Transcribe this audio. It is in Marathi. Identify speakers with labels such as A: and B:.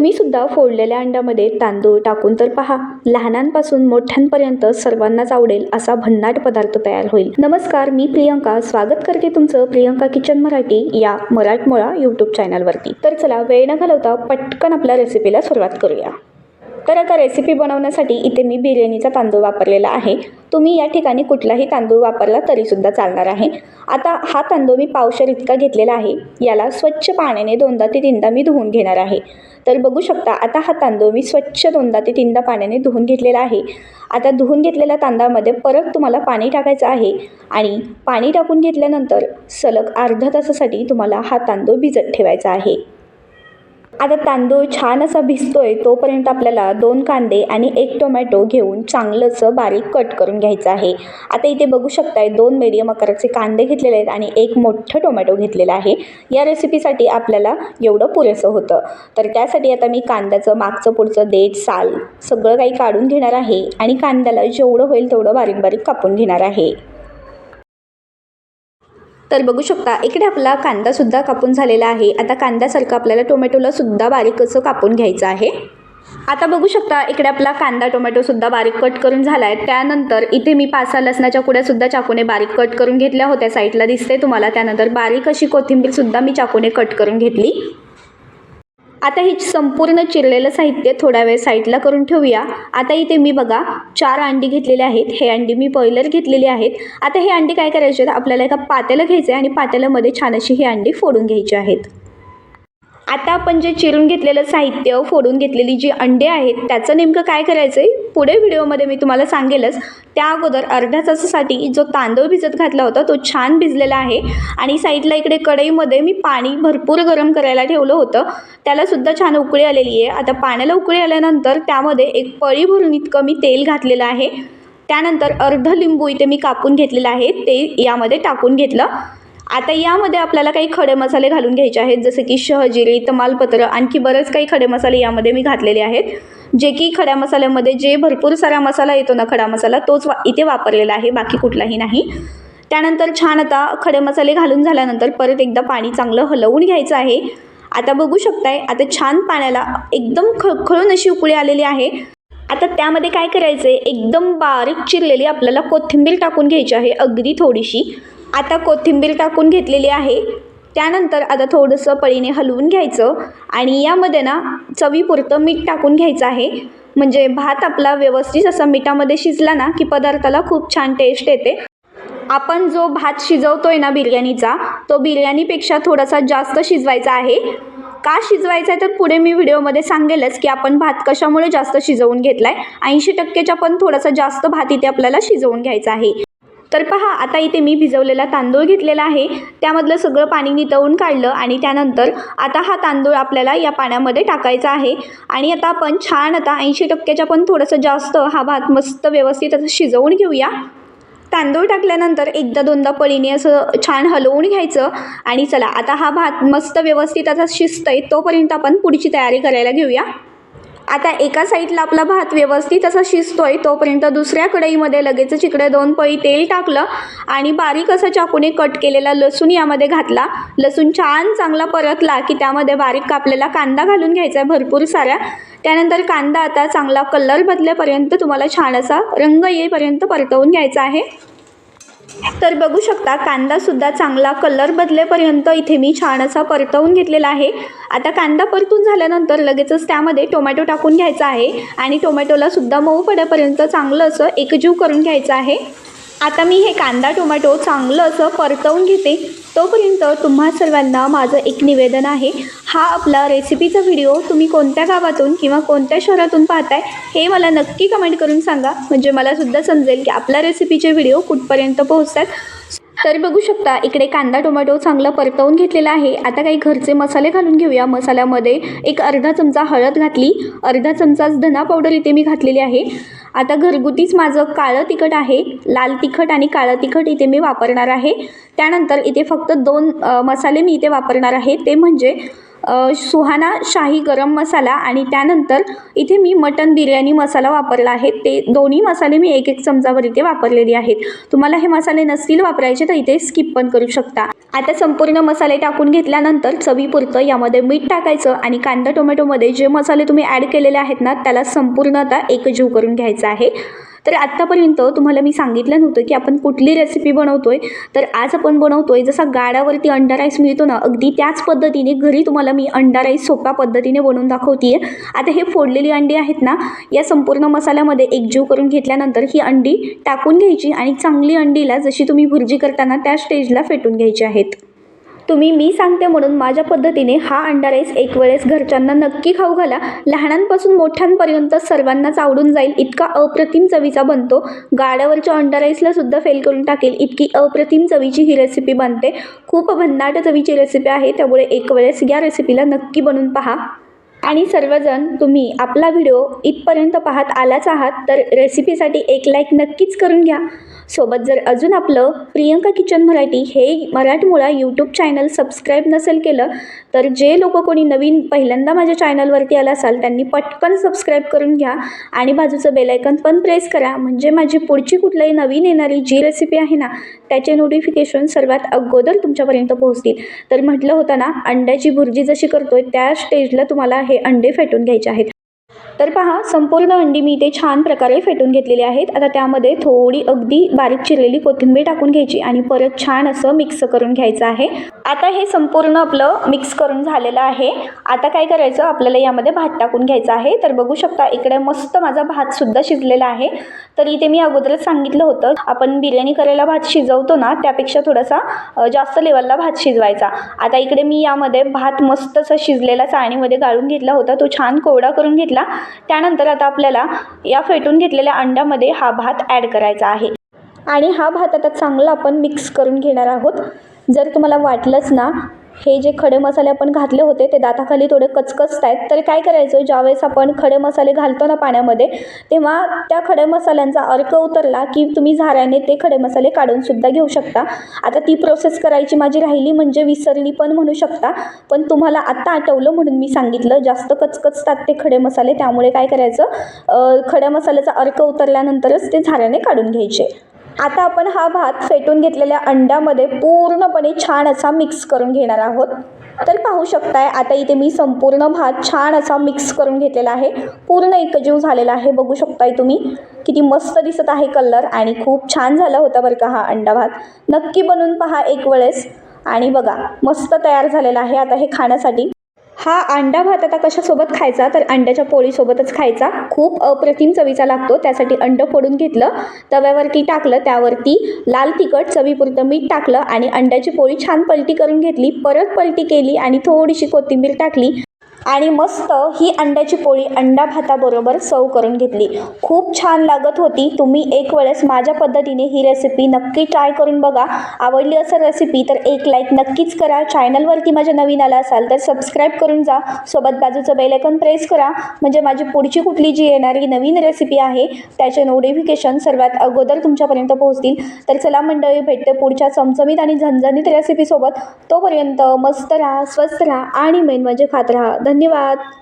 A: तुम्ही सुद्धा फोडलेल्या अंड्यामध्ये तांदूळ टाकून तर पहा. लहानांपासून मोठ्यांपर्यंत सर्वांनाच आवडेल असा भन्नाट पदार्थ तयार होईल. नमस्कार मी प्रियंका. स्वागत करते तुमचं प्रियंका किचन मराठी या मराठमोळा यूट्यूब चॅनलवरती तर चला वेळ न घालवता पटकन आपल्या रेसिपीला सुरुवात करूया. तर आता रेसिपी बनवण्यासाठी इथे मी बिर्याणीचा तांदूळ वापरलेला आहे. तुम्ही या ठिकाणी कुठलाही तांदूळ वापरला तरीसुद्धा चालणार आहे. आता हा तांदूळ मी पावशर इतका घेतलेला आहे. याला स्वच्छ पाण्याने दोनदा ते तीनदा मी धुवून घेणार आहे. तर बघू शकता आता हा तांदूळ मी स्वच्छ दोनदा ते तीनदा पाण्याने धुवून घेतलेला आहे. आता धुवून घेतलेल्या तांदळामध्ये परत तुम्हाला पाणी टाकायचं आहे आणि पाणी टाकून घेतल्यानंतर सलग अर्ध्या तासासाठी तुम्हाला हा तांदूळ भिजत ठेवायचा आहे. आता तांदूळ छान असा भिजतोय तोपर्यंत आपल्याला दोन कांदे आणि एक टोमॅटो घेऊन चांगलंसं बारीक कट करून घ्यायचं आहे. आता इथे बघू शकताय दोन मीडियम आकाराचे कांदे घेतलेले आहेत आणि एक मोठं टोमॅटो घेतलेलं आहे. या रेसिपीसाठी आपल्याला एवढं पुरेसं होतं. तर त्यासाठी आता मी कांद्याचं मागचं पुढचं देठ साल सगळं काही काढून घेणार आहे आणि कांद्याला जेवढं होईल तेवढं बारीक बारीक कापून घेणार आहे. तर बघू शकता इकडे आपला कांदासुद्धा कापून झालेला आहे. आता कांद्यासारखं आपल्याला टोमॅटोला सुद्धा बारीक असं कापून घ्यायचं आहे. आता बघू शकता इकडे आपला कांदा टोमॅटोसुद्धा बारीक कट करून झाला आहे त्यानंतर इथे मी पाच सहा लसणाच्या कुड्यासुद्धा चाकूने बारीक कट करून घेतल्या होत्या. साईडला दिसते तुम्हाला. त्यानंतर बारीक अशी कोथिंबीरसुद्धा मी चाकूने कट करून घेतली. आता हे संपूर्ण चिरलेलं साहित्य थोडा वेळ साईडला करून ठेवूया. आता इथे मी बघा चार अंडी घेतलेली आहेत. हे अंडी मी बॉयलर घेतलेली आहेत. आता हे अंडी काय करायचे आहेत? आपल्याला एका पातेलं घ्यायचं आहे आणि पातेल्यामध्ये छान अशी ही अंडी फोडून घ्यायची आहेत. आता आपण जे चिरून घेतलेलं साहित्य फोडून घेतलेली जी अंडे आहेत त्याचं नेमकं काय करायचं आहे पुढे व्हिडिओमध्ये मी तुम्हाला सांगेलच. त्या अगोदर अर्ध्या तासासाठी जो तांदूळ भिजत घातला होता तो छान भिजलेला आहे आणि साईडला इकडे कढईमध्ये मी पाणी भरपूर गरम करायला ठेवलं होतं. त्यालासुद्धा छान उकळी आलेली आहे. आता पाण्याला उकळी आल्यानंतर त्यामध्ये एक पळी भरून इतकं मी तेल घातलेलं आहे. त्यानंतर अर्ध लिंबू इथे मी कापून घेतलेलं आहे. ते यामध्ये टाकून घेतलं. आता यामध्ये आपल्याला काही खडे मसाले घालून घ्यायचे आहेत जसे की शहजिरी तमालपत्र आणखी बरेच काही खडे मसाले यामध्ये मी घातलेले आहेत. जे की खड्या मसाल्यामध्ये जे भरपूर सारा मसाला येतो ना खडा मसाला तोच वा इथे वापरलेला आहे बाकी कुठलाही नाही. त्यानंतर छान आता खडे मसाले घालून झाल्यानंतर परत एकदा पाणी चांगलं हलवून घ्यायचं आहे. आता बघू शकताय आता छान पाण्याला एकदम खळखळून अशी उकळी आलेली आहे. आता त्यामध्ये काय करायचं आहे एकदम बारीक चिरलेली आपल्याला कोथिंबीर टाकून घ्यायची आहे अगदी थोडीशी. आता कोथिंबीर टाकून घेतलेली आहे. त्यानंतर आता थोडंसं पळीने हलवून घ्यायचं आणि यामध्ये ना चवीपुरतं मीठ टाकून घ्यायचं आहे. म्हणजे भात आपला व्यवस्थित असा मिठामध्ये शिजला ना की पदार्थाला खूप छान टेस्ट येते. आपण जो भात शिजवतोय ना बिर्याणीचा तो बिर्याणीपेक्षा थोडासा जास्त शिजवायचा आहे. का शिजवायचा आहे तर पुढे मी व्हिडिओमध्ये सांगेलच की आपण भात कशामुळे जास्त शिजवून घेतला आहे ऐंशी टक्केच्या पण थोडासा जास्त भात इथे आपल्याला शिजवून घ्यायचा आहे. तर पहा आता इथे मी भिजवलेला तांदूळ घेतलेला आहे. त्यामधलं सगळं पाणी नितळून काढलं आणि त्यानंतर आता हा तांदूळ आपल्याला या पाण्यामध्ये टाकायचा आहे. आणि आता आपण छान आता ऐंशी टक्क्याच्या पण थोडंसं जास्त हा भात मस्त व्यवस्थित असं शिजवून घेऊया. तांदूळ टाकल्यानंतर एकदा दोनदा पळीने असं छान हलवून घ्यायचं आणि चला आता हा भात मस्त व्यवस्थित असा शिजतंय तोपर्यंत आपण पुढची तयारी करायला घेऊया. आता एका साईडला आपला भात व्यवस्थित असा शिजतोय तोपर्यंत दुसऱ्या कढईमध्ये लगेचच इकडे दोन पळी तेल टाकलं आणि बारीक असा चाकूने कट केलेला लसूण यामध्ये घातला. लसूण छान चांगला परतला की त्यामध्ये बारीक कापलेला कांदा घालून घ्यायचा आहे भरपूर साऱ्या. त्यानंतर कांदा आता चांगला कलर बदलेपर्यंत तुम्हाला छान असा रंग येईपर्यंत परतवून घ्यायचा आहे. तर बघू शकता कांदासुद्धा चांगला कलर बदलेपर्यंत इथे मी छान असा परतवून घेतलेला आहे. आता कांदा परतून झाल्यानंतर लगेचच त्यामध्ये टोमॅटो टाकून घ्यायचा आहे आणि टोमॅटोला सुद्धा मऊ पडेपर्यंत चांगलं असं एकजीव करून घ्यायचं आहे. आता मी हे कांदा टोमॅटो चांगलं असं परतवून घेते. तोपर्यंत तुम्हा सर्वांना माझं एक निवेदन आहे हा आपला रेसिपीचा व्हिडिओ तुम्ही कोणत्या गावातून किंवा कोणत्या शहरातून पाहताय हे मला नक्की कमेंट करून सांगा. म्हणजे मला सुद्धा समजेल की आपल्या रेसिपीचे व्हिडिओ कुठपर्यंत पोहोचतात. तर बघू शकता इकडे कांदा टोमॅटो चांगला परतवून घेतलेला आहे. आता काही घरचे मसाले घालून घेऊया. मसाल्यामध्ये एक अर्धा चमचा हळद घातली. अर्धा चमचाच धना पावडर इथे मी घातलेली आहे. आता घरगुतीच माझं काळं तिखट आहे लाल तिखट आणि काळं तिखट इथे मी वापरणार आहे. त्यानंतर इथे फक्त दोन मसाले मी इथे वापरणार आहे. ते म्हणजे सुहाना शाही गरम मसाला आणि त्यानंतर इथे मी मटन बिर्याणी मसाला वापरला आहे. ते दोन्ही मसाले मी एक एक चमचावर इथे वापरलेले आहेत. तुम्हाला हे मसाले नसतील वापरायचे तर इथे स्किप पण करू शकता. आता संपूर्ण मसाले टाकून घेतल्यानंतर चवीपुरतं यामध्ये मीठ टाकायचं आणि कांदा टोमॅटोमध्ये जे मसाले तुम्ही ॲड केलेले आहेत ना त्याला संपूर्ण आता एकजीव करून घ्यायचा आहे. तर आत्तापर्यंत तुम्हाला मी सांगितलं नव्हतं की आपण कुठली रेसिपी बनवतोय. तर आज आपण बनवतोय जसा गाडावरती अंडा राईस मिळतो ना अगदी त्याच पद्धतीने घरी तुम्हाला मी अंडा राईस सोप्या पद्धतीने बनवून दाखवते आता हे फोडलेली अंडी आहेत ना या संपूर्ण मसाल्यामध्ये एकजीव करून घेतल्यानंतर ही अंडी टाकून घ्यायची आणि चांगली अंडीला जशी तुम्ही भुर्जी करताना त्या स्टेजला फेटून घ्यायची आहेत. तुम्ही मी सांगते म्हणून माझ्या पद्धतीने हा अंडा राईस एक वेळेस घरच्यांना नक्की खाऊ घाला. लहानांपासून मोठ्यांपर्यंत सर्वांनाच आवडून जाईल. इतका अप्रतिम चवीचा बनतो. गाड्यावरच्या अंडा राईसला सुद्धा फेल करून टाकेल. इतकी अप्रतिम चवीची ही रेसिपी बनते. खूप भन्नाट चवीची रेसिपी आहे. त्यामुळे एक वेळेस या रेसिपीला नक्की बनवून पहा. आणि सर्वजण तुम्ही आपला व्हिडिओ इथपर्यंत पाहत आलाच आहात तर रेसिपीसाठी एक लाईक नक्कीच करून घ्या. सोबत जर अजून आपलं प्रियंका किचन मराठी हे मराठमोळा यूट्यूब चॅनल सबस्क्राईब नसेल केलं तर जे लोक कोणी नवीन पहिल्यांदा माझ्या चॅनलवरती आला असाल त्यांनी पटकन सबस्क्राईब करून घ्या आणि बाजूचं बेलायकन पण प्रेस करा. म्हणजे माझी पुढची कुठल्याही नवीन येणारी जी रेसिपी आहे ना त्याचे नोटिफिकेशन सर्वात अगोदर तुमच्यापर्यंत पोहोचतील. तर म्हटलं होतं ना अंड्याची भुर्जी जशी करतोय त्या स्टेजला तुम्हाला हे अंडे फेटून घ्यायचे आहेत. तर पहा संपूर्ण अंडी मी इथे छान प्रकारे फेटून घेतलेली आहेत. आता त्यामध्ये थोडी अगदी बारीक चिरलेली कोथिंबीर टाकून घ्यायची आणि परत छान असं मिक्स करून घ्यायचं आहे. आता हे संपूर्ण आपलं मिक्स करून झालेलं आहे. आता काय करायचं? आपल्याला यामध्ये भात टाकून घ्यायचा आहे. तर बघू शकता इकडे मस्त माझा भातसुद्धा शिजलेला आहे. तर इथे मी अगोदरच सांगितलं होतं आपण बिर्याणी करायला भात शिजवतो ना त्यापेक्षा थोडासा जास्त लेवलला भात शिजवायचा. आता इकडे मी यामध्ये भात मस्त शिजलेला चाळणीमध्ये गाळून घेतला होता. तो छान कोरडा करून घेतला. त्यानंतर आता आपल्याला या फेटून घेतलेल्या अंड्यामध्ये हा भात ॲड करायचा आहे. आणि हा भात आता चांगला आपण मिक्स करून घेणार आहोत. जर तुम्हाला वाटलंच ना हे जे खडे मसाले आपण घातले होते ते दाताखाली थोडे कचकचत आहेत. तर काय करायचं ज्यावेळेस आपण खडे मसाले घालतो ना पाण्यामध्ये तेव्हा त्या खडे मसाल्यांचा अर्क उतरला की तुम्ही झाऱ्याने ते खडे मसाले काढूनसुद्धा घेऊ शकता. आता ती प्रोसेस करायची माझी राहिली म्हणजे विसरली पण म्हणू शकता पण तुम्हाला आत्ता आठवलं म्हणून मी सांगितलं जास्त कचकचतात ते खडे मसाले त्यामुळे काय करायचं खड्या मसाल्याचा अर्क उतरल्यानंतरच ते झाऱ्याने काढून घ्यायचे. आता आपण हा भात फेटून घेतलेल्या अंड्यामध्ये पूर्णपणे छान असा मिक्स करून घेणार आहोत. तर पाहू शकताय आता इथे मी संपूर्ण भात छान असा मिक्स करून घेतलेला आहे. पूर्ण एकजीव झालेला आहे. बघू शकताय तुम्ही. किती मस्त दिसत आहे कलर आणि खूप छान झाला होता बरं का हा अंडा भात. नक्की बनवून पहा एक वेळेस. आणि बघा मस्त तयार झालेला आहे. आता हे खाण्यासाठी हा अंडा भात आता कशासोबत खायचा? तर अंड्याच्या पोळीसोबतच खायचा. खूप अप्रतिम चवीचा लागतो. त्यासाठी अंड फोडून घेतलं तव्यावरती टाकलं त्यावरती लाल तिखट चवीपुरतं मीठ टाकलं आणि अंड्याची पोळी छान पलटी करून घेतली. परत पलटी केली आणि थोडीशी कोथिंबीर टाकली. आणि मस्त ही अंड्याची पोळी अंडा भाताबरोबर सर्व करून घेतली. खूप छान लागत होती. तुम्ही एक वेळेस माझ्या पद्धतीने ही रेसिपी नक्की ट्राय करून बघा. आवडली असेल रेसिपी तर एक लाईक नक्कीच करा. चॅनलवरती माझ्या नवीन आला असाल तर सबस्क्राईब करून जा. सोबत बाजूचं बेलायकन प्रेस करा. म्हणजे माझी पुढची कुठली जी येणारी नवीन रेसिपी आहे त्याचे नोटिफिकेशन सर्वात अगोदर तुमच्यापर्यंत पोहोचतील. तर चला मंडळी भेटते पुढच्या चमचमीत आणि झणझणीत रेसिपीसोबत तोपर्यंत मस्त राहा स्वस्त राहा आणि मेन म्हणजे खात राहा. धन्यवाद.